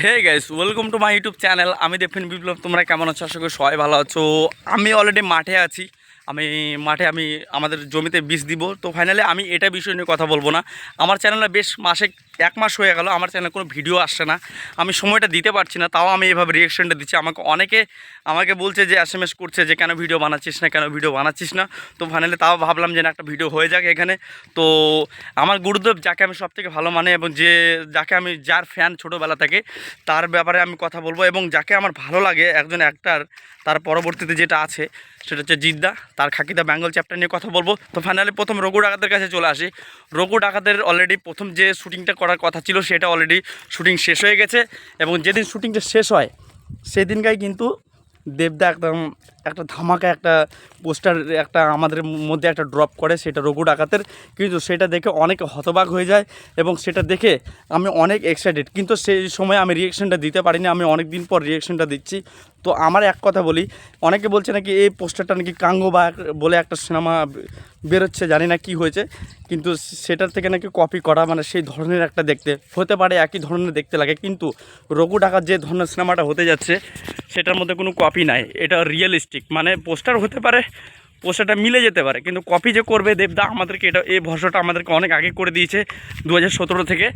Hey guys welcome to my YouTube channel আমি দেখবেন বিপ্লব, তোমরা কেমন আছো? আশা করি সবাই ভালো আছো। আমি অলরেডি মাঠে আছি। আমি মাঠে আমি আমাদের জমিতে বীজ দিব। তো ফাইনালি আমি এটা বিষয় নিয়ে কথা বলব না। আমার চ্যানেলে বেশ মাসে এক মাস হয়ে গেল, আমার চ্যানেলে কোনো ভিডিও আসছে না। আমি সময়টা দিতে পারছি না, তাও আমি এভাবে রিয়েকশনটা দিচ্ছি। আমাকে অনেকে, আমাকে বলছে যে এস এস করছে যে, কেন ভিডিও বানাচ্ছিস না, কেন ভিডিও বানাচ্ছিস না? তো ফাইনালি তাও ভাবলাম যে, না, একটা ভিডিও হয়ে যাক এখানে। তো আমার গুরুদেব যাকে আমি সবথেকে ভালো মানে এবং যে, যাকে আমি, যার ফ্যান ছোটোবেলা থেকে, তার ব্যাপারে আমি কথা বলব এবং যাকে আমার ভালো লাগে একজন অ্যাক্টার তার পরবর্তীতে যেটা আছে, সেটা হচ্ছে জিদ্দা। তার খাকিদা বেঙ্গল চ্যাপ্টার নিয়ে কথা বলব। তো ফাইনালি প্রথম রঘু ডাকাতের কাছে চলে আসি। রঘু ডাকাতের অলরেডি প্রথম যে শ্যুটিংটা করার কথা ছিল, সেটা অলরেডি শ্যুটিং শেষ হয়ে গেছে এবং যেদিন শ্যুটিংটা শেষ হয়, সেদিনকাই কিন্তু দেবদা একদম একটা ধামাকা একটা পোস্টার, একটা আমাদের মধ্যে একটা ড্রপ করে সেটা রঘু ডাকাতের। কিন্তু সেটা দেখে অনেক হতবাক হয়ে যায় এবং সেটা দেখে আমি অনেক এক্সাইটেড কিন্তু সেই সময় আমি রিয়েকশনটা দিতে পারিনি, আমি অনেক দিন পর রিয়েকশনটা দিচ্ছি। তো আমার এক কথা বলি, অনেকে বলছে নাকি এই পোস্টারটা নাকি কাঙ্গো বা বলে একটা সিনেমা বেরোচ্ছে, জানি না কি হয়েছে। কিন্তু সেটার থেকে নাকি কপি করা মানে সেই ধরনের একটা দেখতে, হতে পারে একই ধরনের দেখতে লাগে। কিন্তু রঘু ডাকাত যে ধরনের সিনেমাটা হতে যাচ্ছে সেটার মধ্যে কোনো কপি নাই। এটা রিয়েলিস্টিক মানে পোস্টার হতে পারে পোস্টারটা মিলে যেতে পারে, কিন্তু কপি যে করবে দেবদা, আমাদেরকে এটা, এই ভরসাটা আমাদেরকে অনেক আগে করে দিয়েছে দু হাজার সতেরো থেকে,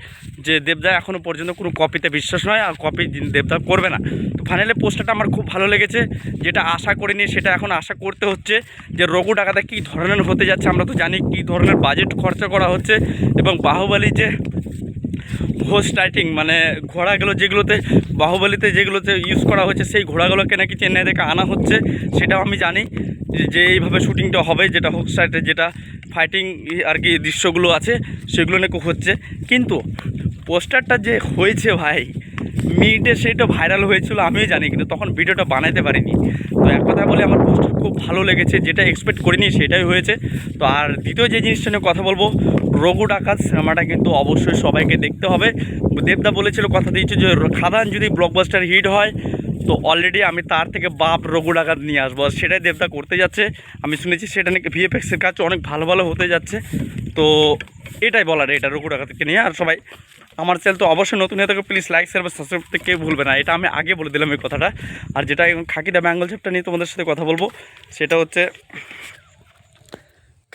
যে দেবদা এখনও পর্যন্ত কোনো কপিতে বিশ্বাস নয়, আর কপি দেবদা করবে না। তো ফাইনালি পোস্টারটা আমার খুব ভালো লেগেছে, যেটা আশা করিনি, সেটা এখন আশা করতে হচ্ছে যে রঘু ডাকাতা কী ধরনের হতে যাচ্ছে, আমরা তো জানি কী ধরনের বাজেট খরচা করা হচ্ছে, এবং বাহুবলী যে হোস্ট রাইটিং মানে ঘোড়াগুলো যেগুলোতে, বাহুবলিতে যেগুলোতে ইউজ করা হচ্ছে সেই ঘোড়াগুলোকে নাকি চেন্নাই থেকে আনা হচ্ছে, সেটাও আমি জানি। যে- এইভাবে শুটিংটা হবে, যেটা হোস্ট রাইটে যেটা ফাইটিং আর কি দৃশ্যগুলো আছে, সেগুলো নাকি হচ্ছে। কিন্তু পোস্টারটা যে হয়েছে ভাই, মিনিটে সেটা ভাইরাল হয়েছিল, আমিও জানি, কিন্তু তখন ভিডিওটা বানাইতে পারিনি। তো এক কথা বলে, আমার পোস্টার খুব ভালো লেগেছে, যেটা এক্সপেক্ট করিনি সেটাই হয়েছে। তো আর দ্বিতীয় যে জিনিসটা নিয়ে কথা বলব রঘু ডাকাত সিনেমাটা কিন্তু অবশ্যই সবাইকে দেখতে হবে। দেবদা বলেছিল, কথা দিয়েছে যে, খাদান যদি ব্লকবাস্টার হিট হয়, তো অলরেডি আমি তার থেকে বাপ রঘু ডাকাত নিয়ে আসব। আর সেটাই দেবদা করতে যাচ্ছে। আমি শুনেছি সেটা নাকি ভিএফএক্সের কাজ অনেক ভালো ভালো হতে যাচ্ছে। তো এটাই বলার, এটা রঘু ডাকাতকে নিয়ে। আর সবাই, আমার চ্যানেল তো অবশ্যই নতুন হয়ে থাকে প্লিজ লাইক শেয়ার বা সাবস্ক্রাইব করতে কেউ ভুলবে না। এটা আমি আগে বলে দিলাম এই কথাটা। আর যেটা খাকিদা বেঙ্গল চ্যাপ্টার নিয়ে তোমাদের সাথে কথা বলব, সেটা হচ্ছে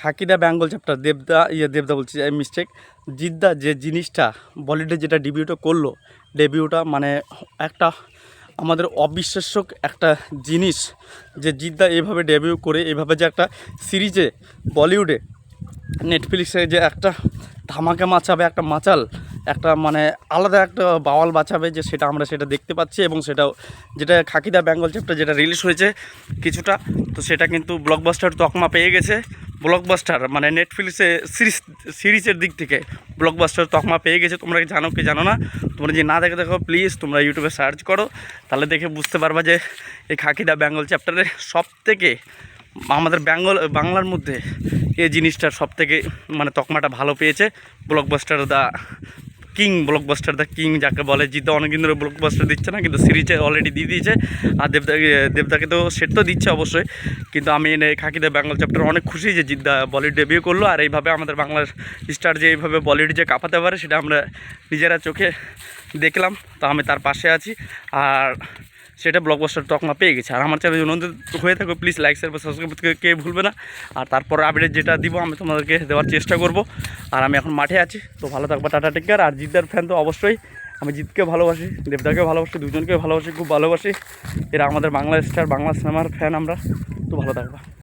খাকিদা বেঙ্গল চ্যাপ্টার দেবদা ইয়ে দেবদা বলছি মিস্টেক জিদ্দা যে জিনিসটা বলিউডে যেটা ডেবিউটা করল ডেবিউটা মানে একটা আমাদের অবিশ্বাস্য একটা জিনিস যে জিদ্দা এভাবে ডেবিউ করে, এভাবে যে একটা সিরিজে বলিউডে নেটফ্লিক্সে যে একটা ধামাকা মাচাবে, একটা মাচাল, একটা মানে আলাদা একটা বাওয়াল বাঁচাবে যে সেটা আমরা সেটা দেখতে পাচ্ছি এবং সেটাও যেটা খাকিদা বেঙ্গল চ্যাপ্টার যেটা রিলিজ হয়েছে কিছুটা, তো সেটা কিন্তু ব্লকবাস্টার তকমা পেয়ে গেছে। ব্লকবাস্টার মানে নেটফ্লিক্সে সিরিজ সিরিজের দিক থেকে ব্লকবাস্টার তকমা পেয়ে গেছে। তোমরা কি জানো কি জানো না? তোমরা যদি না দেখে দেখো প্লিজ তোমরা ইউটিউবে সার্চ করো। তাহলে দেখে বুঝতে পারবা যে এই খাকিদা বেঙ্গল চ্যাপ্টারে সব থেকে আমাদের বেঙ্গল, বাংলার মধ্যে এই জিনিসটার সব থেকে মানে তকমাটা ভালো পেয়েছে। Blockbuster the king blockbuster the king যাকে বলে জিদ্দা অনেকদিন ধরে ব্লকবাস্টার দিচ্ছে না, কিন্তু সিরিজে অলরেডি দিয়ে দিয়েছে, আর দেবদা দেবদাকে তো সেট তো দিচ্ছে অবশ্যই, কিন্তু আমি এনে খাকিদা বেঙ্গল চ্যাপ্টার অনেক খুশি যে জিদ্দা বলিউড ডেবিউ করল, আর এইভাবে আমাদের বাংলার স্টার যে এইভাবে বলিউড যে কাঁপাতে পারে, সেটা আমরা নিজেরা চোখে দেখলাম, তো আমি তার পাশে আছি, আর সেটা ব্লকবাস্টার তকমা পেয়ে গেছে। আর আমার চ্যানেল যদি হয়ে থাকবে প্লিজ লাইক শেয়ার সাবস্ক্রাইব কে ভুলবে না। আর তারপর আপডেট যেটা দিব, আমি তোমাদেরকে দেওয়ার চেষ্টা করব। আর আমি এখন মাঠে আছি, তো ভালো থাকব, টাটা টেকার আর জিদ্দার ফ্যান তো অবশ্যই, আমি জিতকে ভালোবাসি, দেবদাকে ভালোবাসি, দুজনকে ভালোবাসি, খুব ভালোবাসি। এরা আমাদের বাংলা স্টার বাংলা সিনেমার ফ্যান আমরা, তো ভালো থাকবা।